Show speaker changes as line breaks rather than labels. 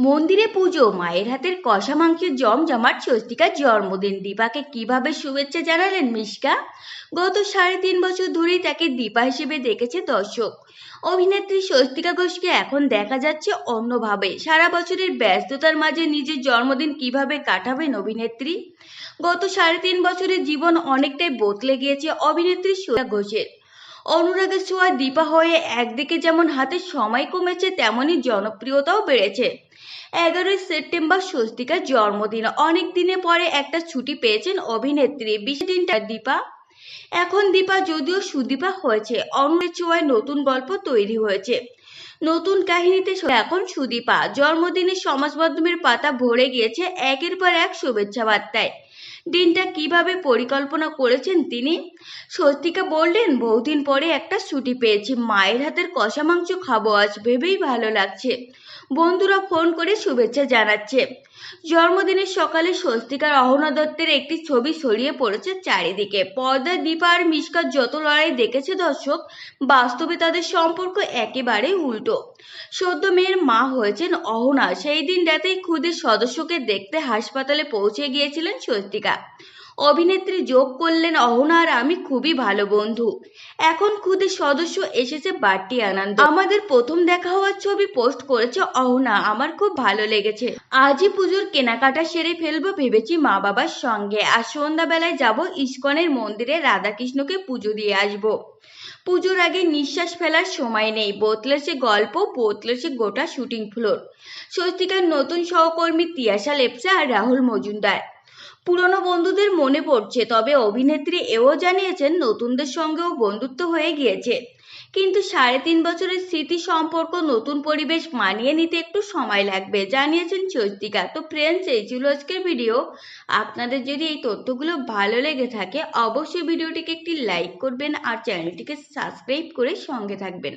মন্দিরে পুজো, মায়ের হাতের কষা মাংসের জমজমাট, স্বস্তিকার জন্মদিন। দীপাকে কীভাবে শুভেচ্ছা জানালেন মিশকা? গত সাড়ে তিন বছর ধরেই তাকে দীপা হিসেবে দেখেছে দর্শক। অভিনেত্রী স্বস্তিকা ঘোষকে এখন দেখা যাচ্ছে অন্যভাবে। সারা বছরের ব্যস্ততার মাঝে নিজের জন্মদিন কীভাবে কাটাবেন অভিনেত্রী? গত সাড়ে তিন বছরের জীবন অনেকটাই বদলে গিয়েছে অভিনেত্রী স্বস্তিকা ঘোষের। অনুরাগের ছোঁয়া দীপা হয়ে একদিকে যেমন হাতে সময় কমেছে তেমনই জনপ্রিয়তাও বেড়েছে। এগারোই সেপ্টেম্বর স্বস্তিকার জন্মদিন। অনেক দিনে পরে একটা ছুটি পেয়েছেন অভিনেত্রী। বিশেষ দিনটা দীপা। এখন দীপা যদিও সুদীপা হয়েছে অন্যের ছোঁয়ায় নতুন গল্প তৈরি হয়েছে। নতুন কাহিনীতে এখন সুদীপা। জন্মদিনে সমাজ মাধ্যমের পাতা ভরে গিয়েছে একের পর এক শুভেচ্ছা বার্তায়। দিনটা কীভাবে পরিকল্পনা করেছেন তিনি? স্বস্তিকা বললেন, বহুদিন পরে একটা ছুটি পেয়েছি। মায়ের হাতের কষা মাংস খাব, আজ ভেবেই ভালো লাগছে। বন্ধুরা ফোন করে শুভেচ্ছা জানাচ্ছে। জন্মদিনের সকালে স্বস্তিকার অহনা দত্তের একটি ছবি ছড়িয়ে পড়েছে চারিদিকে। পর্দা দীপা আর মিশকার যত লড়াই দেখেছে দর্শক, বাস্তবে তাদের সম্পর্ক একেবারে উল্টো। সদ্য মেয়ের মা হয়েছেন অহনা। সেই দিন রাতেই খুদের সদস্যকে দেখতে হাসপাতালে পৌঁছে গিয়েছিলেন স্বস্তিকা। অভিনেত্রী যোগ করলেন অহনা আর আমি খুবই ভালো বন্ধু। এখন খুদের সদস্য এসেছে বাড়তি আনন্দ। আমাদের প্রথম দেখা হওয়ার ছবি পোস্ট করেছে অহনা। আমার খুব ভালো লেগেছে। আজই পুজোর কেনাকাটা সেরে ফেলব ভেবেছি মা বাবার সঙ্গে। আর সন্ধ্যাবেলায় যাব ইস্কনের মন্দিরে রাধাকৃষ্ণকে পুজো দিয়ে আসব। পুজোর আগে নিঃশ্বাস ফেলার সময় নেই। বদলেছে গল্প বদলেছে গোটা শুটিং ফ্লোর। স্বস্তিকার নতুন সহকর্মী তিয়াশা লেপসা আর রাহুল মজুমদার। পুরনো বন্ধুদের মনে পড়ছে, তবে অভিনেত্রী এও জানিয়েছেন নতুনদের সঙ্গেও বন্ধুত্ব হয়ে গিয়েছে। কিন্তু সাড়ে তিন বছরের স্মৃতি সম্পর্ক নতুন পরিবেশ মানিয়ে নিতে একটু সময় লাগবে, জানিয়েছেন স্বস্তিকা তো ফ্রেন্ডস এই ছিল আজকের ভিডিও আপনাদের যদি এই তথ্যগুলো ভালো লেগে থাকে, অবশ্যই ভিডিওটিকে একটি লাইক করবেন আর চ্যানেলটিকে সাবস্ক্রাইব করে সঙ্গে থাকবেন।